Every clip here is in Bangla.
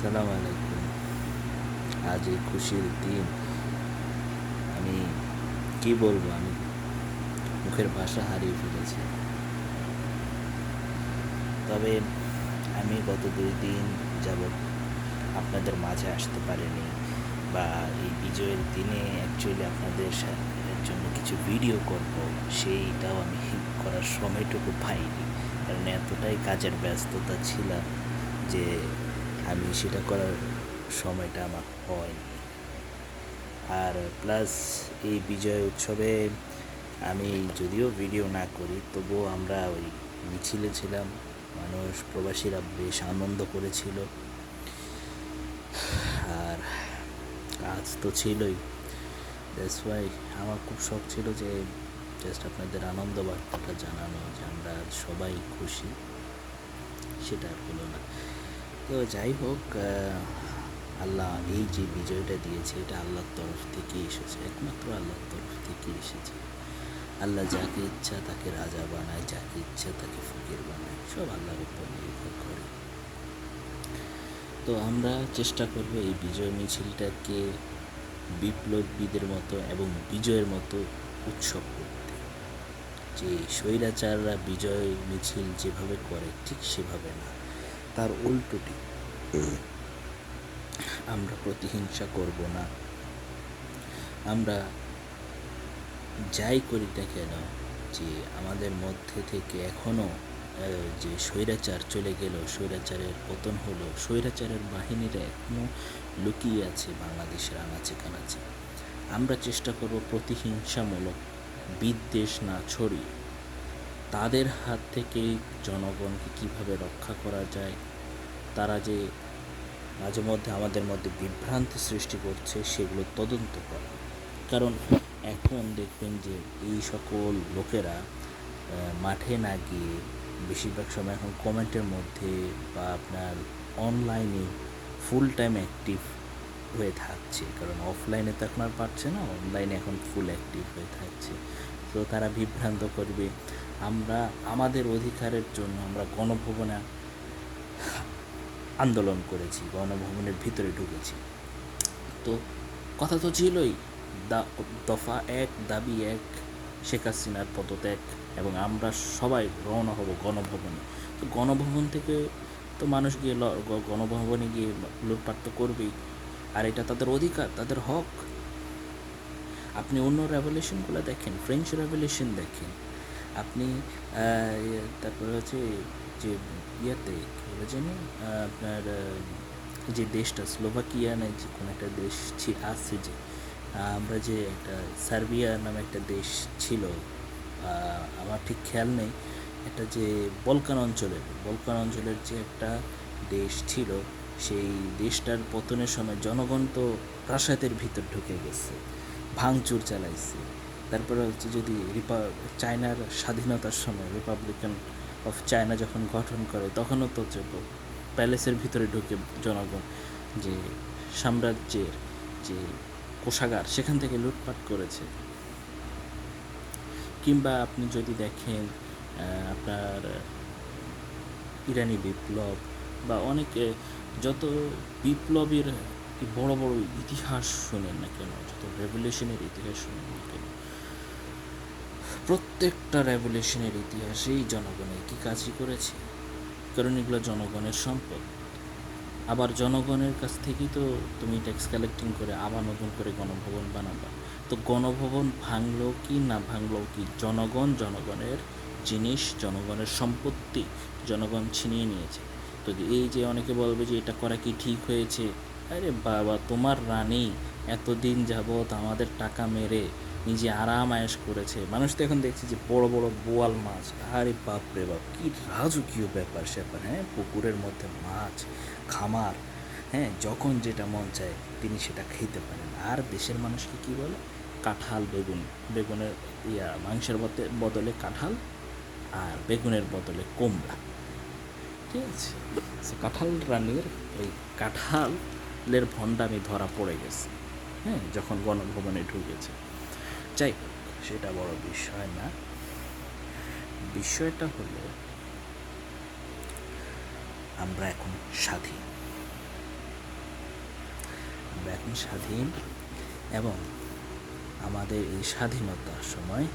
আসসালামু আলাইকুম। আজ এই খুশির দিন। আমি কি বলব? আমি মুখের ভাষা হারিয়ে ফেলেছি। তবে আমি গত দুই দিন যাবৎ আপনাদের মাঝে আসতে পারিনি বা এই বিজয়ের দিনে অ্যাকচুয়ালি আপনাদের জন্য কিছু ভিডিও করব, সেইটাও আমি করার সময়টুকু পাইনি। কারণ এতটাই কাজের ব্যস্ততা ছিলাম যে আমি সেটা করার সময়টা আমার হয়নি। আর প্লাস এই বিজয় উৎসবে আমি যদিও ভিডিও না করি, তবুও আমরা ওই মিছিলে ছিলাম, মানুষ, প্রবাসীরা বেশ আনন্দ করেছিল। আর কাজ তো ছিলই। দ্যাটস ওয়াই আমার খুব শখ ছিল যে জাস্ট আপনাদের আনন্দ বার্তাটা জানানো, যে আমরা সবাই খুশি, সেটা আর হলো না। তো যাই হোক আল্লাহ এই যে বিজয়টা দিয়েছে, এটা আল্লাহর তরফ থেকে এসেছে, একমাত্র আল্লাহর তরফ থেকে এসেছে। আল্লাহ যাকে ইচ্ছা তাকে রাজা বানায়, যাকে ইচ্ছা তাকে ফকির বানায়, সব আল্লাহর উপর নির্ভর করে। তো আমরা চেষ্টা করব এই বিজয় মিছিলটাকে বিপ্লবীদের মতো এবং বিজয়ের মতো উৎসব করতে। যে স্বৈরাচাররা বিজয় মিছিল যেভাবে করে, ঠিক সেভাবে না। তার উল্টোটি আমরা প্রতিহিংসা করব না। আমরা যাই করি না কেন, যে আমাদের মধ্যে থেকে এখনও যে স্বৈরাচার চলে গেল, স্বৈরাচারের পতন হলো, স্বৈরাচারের বাহিনীরা এখনও লুকিয়ে আছে, বাংলাদেশের আনাচে কানাচে। আমরা চেষ্টা করব প্রতিহিংসামূলক, বিদ্বেষ না ছড়িয়ে। তাদের হাত থেকে জনগণকে কীভাবে রক্ষা করা যায় তারা যে মাঝে মধ্যে আমাদের মধ্যে বিভ্রান্তি সৃষ্টি করছে, সেগুলো তদন্ত করা। কারণ এখন দেখবেন যে এই সকল লোকেরা মাঠে না গিয়ে বেশিরভাগ সময় এখন কমেন্টের মধ্যে বা আপনার অনলাইনে ফুল টাইম অ্যাক্টিভ হয়ে থাকছে। কারণ অফলাইনে তো এখন আর পারছে না অনলাইনে এখন ফুল অ্যাক্টিভ হয়ে থাকছে। তো তারা বিভ্রান্ত করবে। আমরা, আমাদের অধিকারের জন্য আমরা গণভবনে আন্দোলন করেছি, গণভবনের ভিতরে ঢুকেছি। তো কথা তো ছিলই, দা, দফা এক, দাবি এক, শেখ হাসিনার পদত্যাগ এবং আমরা সবাই রওনা হব গণভবনে। তো গণভবন থেকে তো মানুষ গিয়ে গণভবনে গিয়ে লুটপাট তো করবেই, আর এটা তাদের অধিকার, তাদের হক। আপনি অন্য রেভলিউশনগুলো দেখেন, ফ্রেঞ্চ রেভলিউশন দেখেন। আপনি তারপরে হচ্ছে যে ইয়াতে বলে জানি আপনার যে দেশটা, স্লোভাকিয়া না যে কোনো একটা দেশ আছে যে, আমরা যে একটা সার্বিয়া নামে একটা দেশ ছিল আমার ঠিক খেয়াল নেই, একটা যে বলকান অঞ্চলের বলকান অঞ্চলের যে একটা দেশ ছিল, সেই দেশটার পতনের সময় জনগণ তো প্রাসাদের ভিতর ঢুকে গেছে, ভাঙচুর চালাইছে। তারপরে হচ্ছে যদি রিপা, চায়নার স্বাধীনতার সময় রিপাবলিকান অফ চায়না যখন গঠন করে, তখনও তো প্যালেসের ভিতরে ঢুকে জনগণ যে সাম্রাজ্যের যে কোষাগার, সেখান থেকে লুটপাট করেছে। কিংবা আপনি যদি দেখেন আপনার ইরানি বিপ্লব বা অনেকে যত বিপ্লবের বড় বড় ইতিহাস শোনেন না কেন, যত রেভলিউশনের ইতিহাস শোনেন না কেন প্রত্যেকটা রেভলিউশনের ইতিহাসেই জনগণের কি কাজই করেছে। কারণ এগুলো জনগণের সম্পদ। আবার জনগণের কাছ থেকেই তো তুমি ট্যাক্স কালেক্টিং করে আবার নতুন করে গণভবন বানাবা। তো গণভবন ভাঙলো কি, না ভাঙলো কি? জনগণ জনগণের জিনিস, জনগণের সম্পত্তি জনগণ ছিনিয়ে নিয়েছে। তো এই যে অনেকে বলবে যে এটা করা কি ঠিক হয়েছে? আরে বাবা, তোমার রানী এতদিন যাবৎ আমাদের টাকা মেরে নিজে আরাম আয়েস করেছে। মানুষ তো এখন দেখছে যে বড় বড় বোয়াল মাছ। আরে বাপ রে বাপ, কি রাজকীয় ব্যাপার স্যাপার হ্যাঁ? পুকুরের মধ্যে মাছ, খামার হ্যাঁ? যখন যেটা মন চায়, তিনি সেটা খেতে পারেন। আর দেশের মানুষকে কি বলে? কাঁঠাল বেগুন। বেগুনের ইয়া, মাংসের বদলে কাঁঠাল আর বেগুনের বদলে কুমড়া। ঠিক আছে? কাঁঠাল রানীর এই কাঁঠালের ভণ্ডামি ধরা পড়ে গেছে হ্যাঁ? যখন গণভবনে ঢুকেছে। যাই হোক, সেটা বড় বিষয় না। বিষয়টা হলো, আমরা এখন স্বাধীন। আমরা এখন স্বাধীন এবং আমাদের এই স্বাধীনতার সময়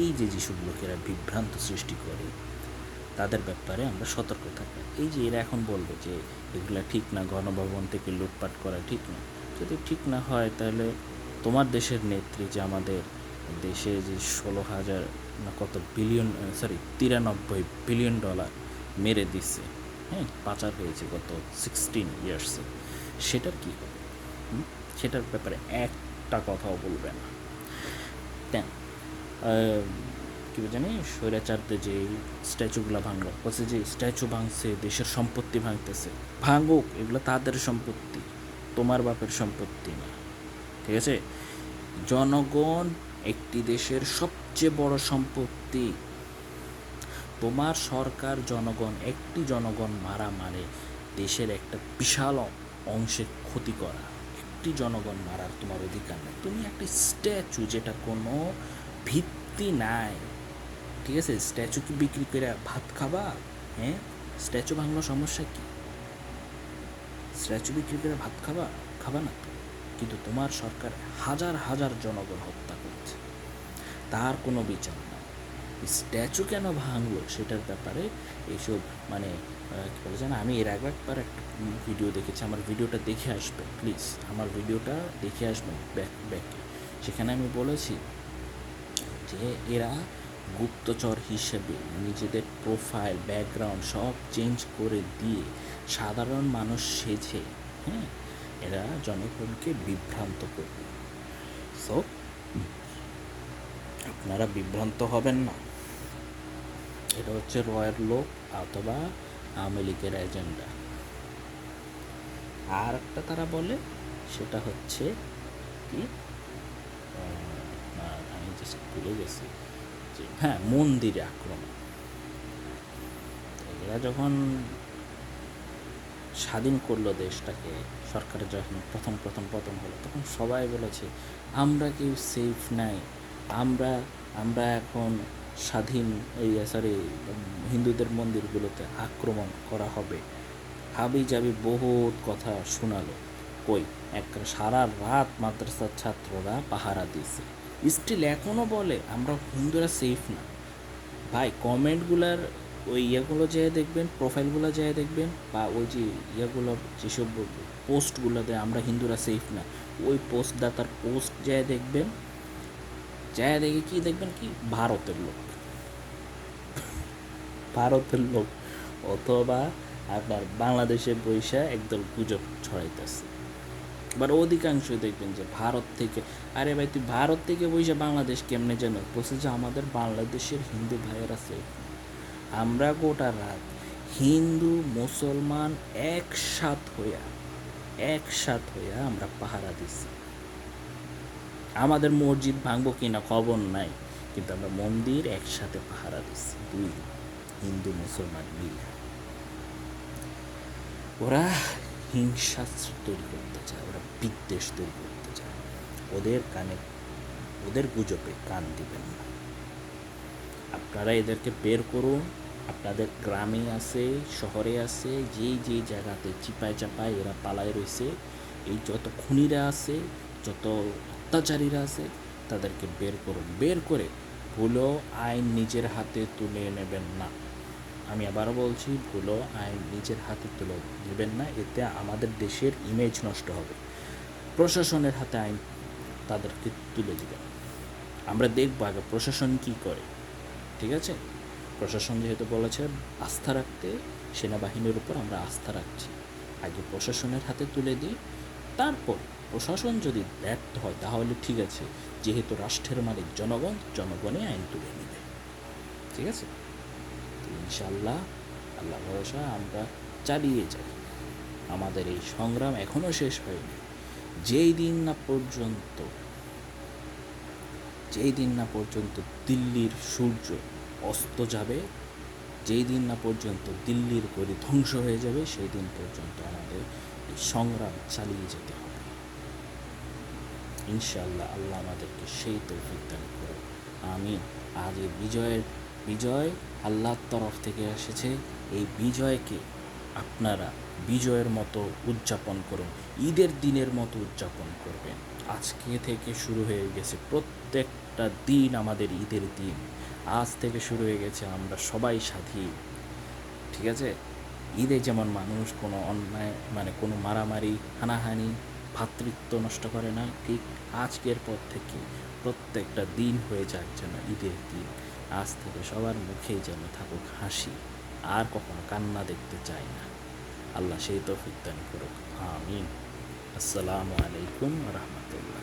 এই যে যেসব লোকেরা বিভ্রান্ত সৃষ্টি করে, তাদের ব্যাপারে আমরা সতর্ক থাকব। এই যে এরা এখন বলবে যে এগুলা ঠিক না, গণভবন থেকে লুটপাট করা ঠিক না, যদি ঠিক না হয় তাহলে তোমার দেশের নেত্রী যে আমাদের দেশে যে ষোলো হাজার না কত বিলিয়ন সরি তিরানব্বই বিলিয়ন ডলার মেরে দিচ্ছে হ্যাঁ পাচার হয়েছে গত সিক্সটিন ইয়ার্সে সেটার কী হবে? সেটার ব্যাপারে একটা কথাও বলবে না। দেন কী জানি, স্বৈরাচারদের যে স্ট্যাচুগুলো ভাঙলো, বলছে যে স্ট্যাচু ভাঙছে, দেশের সম্পত্তি ভাঙতেছে, ভাঙুক, এগুলো তাদের সম্পত্তি, তোমার বাপের সম্পত্তি না। ঠিক আছে? জনগণ একটি দেশের সবচেয়ে বড় সম্পত্তি। তোমার সরকার জনগণ, একটি জনগণ মারা মানে দেশের একটা বিশাল অংশের ক্ষতি করা। একটি জনগণ মারার তোমার অধিকার নেই। তুমি একটা স্ট্যাচু যেটা কোনো ভিত্তি নাই। ঠিক আছে? স্ট্যাচু কি বিক্রি করে ভাত খাবা? হ্যাঁ? স্ট্যাচু ভাঙলো সমস্যা কি? স্ট্যাচু বিক্রি করে ভাত খাবা? খাবা না কিন্তু তোমার সরকার হাজার হাজার জনগণ হত্যা করছে। তার কোনো বিচার না স্ট্যাচু কেন ভাঙলো সেটার ব্যাপারে এইসব মানে কী বলে জানো আমি এর আগে একবার একটা ভিডিও দেখেছি, আমার ভিডিওটা দেখে আসবে প্লিজ আমার ভিডিওটা দেখে আসবেন ব্যাক ব্যাকে সেখানে আমি বলেছি যে এরা গুপ্তচর হিসেবে নিজেদের প্রোফাইল ব্যাকগ্রাউন্ড সব চেঞ্জ করে দিয়ে সাধারণ মানুষ সেজে হ্যাঁ? এরা জনগণকে বিভ্রান্ত করবে। সো আপনারা বিভ্রান্ত হবেন না। এটা হচ্ছে রয়ের লোক অথবা আওয়ামী লীগের এজেন্ডা। আর একটা তারা বলে, সেটা হচ্ছে কি আমি ভুলে গেছি যে হ্যাঁ মন্দিরে আক্রমণ। এরা যখন স্বাধীন করল দেশটাকে সরকারের যখন প্রথম প্রথম পতন হলো, তখন সবাই বলেছে, আমরা কেউ সেফ নাই। আমরা আমরা এখন স্বাধীন এই সরি হিন্দুদের মন্দিরগুলোতে আক্রমণ করা হবে। হাবি যাবি বহুত কথা শোনালো। কই? এক সারা রাত মাদ্রাসার ছাত্ররা পাহারা দিয়েছে। স্টিল এখনও বলে, আমরা হিন্দুরা সেফ না। ভাই কমেন্টগুলার ওই ইয়েগুলো যেয়ে দেখবেন, প্রোফাইলগুলো যেয়ে দেখবেন বা ওই যে ইয়েগুলো যেসব পোস্টগুলোতে আমরা হিন্দুরা সেফ না, ওই পোস্টদাতার পোস্ট যেয়ে দেখবেন, যেয়ে দেখে কি দেখবেন কি? ভারতের লোক। ভারতের লোক। অথবা আপনার বাংলাদেশে বৈশা একদল গুজব ছড়াইতেছে। এবার অধিকাংশ দেখবেন যে ভারত থেকে, আরে ভাই তুই ভারত থেকে বৈশা বাংলাদেশ কেমনে যেন বলছে যে আমাদের বাংলাদেশের হিন্দু ভাইয়েরা সেফ আমরা গোটা রাত হিন্দু, মুসলমান একসাথ হইয়া একসাথ হইয়া আমরা পাহারা দিছি। আমাদের মসজিদ ভাঙবো কিনা খবর নাই, কিন্তু আমরা মন্দির একসাথে পাহারা দিচ্ছি দুই হিন্দু, মুসলমান মিলে। ওরা হিংসা তৈরি করতে চায়, ওরা বিদ্বেষ তৈরি করতে চায়। ওদের কানে, ওদের গুজবে কান দিবেন না। আপনারা এদেরকে বের করুন। আপনাদের গ্রামে আছে, শহরে আছে, যেই যেই জায়গাতে চিপায় চাপায় এরা পালায় রয়েছে, এই যত খুনিরা আছে, যত অত্যাচারীরা আছে, তাদেরকে বের করুন। বের করে ভুলো আইন নিজের হাতে তুলে নেবেন না। আমি আবারও বলছি, ভুলো আইন নিজের হাতে তুলে নেবেন না, এতে আমাদের দেশের ইমেজ নষ্ট হবে। প্রশাসনের হাতে আইন তাদেরকে তুলে দেবেন। আমরা দেখব আগে প্রশাসন কি করে। ঠিক আছে? প্রশাসন যেহেতু বলেছে আস্থা রাখতে, সেনাবাহিনীর উপর আমরা আস্থা রাখছি। আগে প্রশাসনের হাতে তুলে দিই, তারপর প্রশাসন যদি ব্যর্থ হয় তাহলে ঠিক আছে, যেহেতু রাষ্ট্রের মালিক জনগণ জনগণে আইন তুলে নেবে। ঠিক আছে? তো ইনশাল্লাহ আল্লাহ ভরসা, আমরা চালিয়ে যাই। আমাদের এই সংগ্রাম এখনও শেষ হয়নি। যেই দিন না পর্যন্ত যেই দিন না পর্যন্ত দিল্লির সূর্য অস্ত যাবে, যেই দিন না পর্যন্ত দিল্লির গড়ি ধ্বংস হয়ে যাবে, সেই দিন পর্যন্ত আমাদের এই সংগ্রাম চালিয়ে যেতে হবে। ইনশাআল্লাহ আল্লাহ আমাদেরকে সেই তৌফিক দান করে আমি আজ এই বিজয়ের, বিজয় আল্লাহর তরফ থেকে এসেছে। এই বিজয়কে আপনারা বিজয়ের মতো উদযাপন করুন, ঈদের দিনের মতো উদযাপন করবেন। আজকে থেকে শুরু হয়ে গেছে প্রত্যেকটা দিন আমাদের ঈদের দিন। আজ থেকে শুরু হয়ে গেছে আমরা সবাই সাথী। ঠিক আছে? ঈদে যেমন মানুষ কোনো অন্যায় মানে কোনো মারামারি, হানাহানি, ভাতৃত্ব নষ্ট করে না, ঠিক আজকের পর থেকে প্রত্যেকটা দিন হয়ে যাক যেন ঈদের দিন। আজ থেকে সবার মুখেই যেন থাকুক হাসি, আর কখনো কান্না দেখতে চাই না। আল্লাহ সেই তৌফিক দান করুক আমিন আসসালামু আলাইকুম রহমতুল্লাহ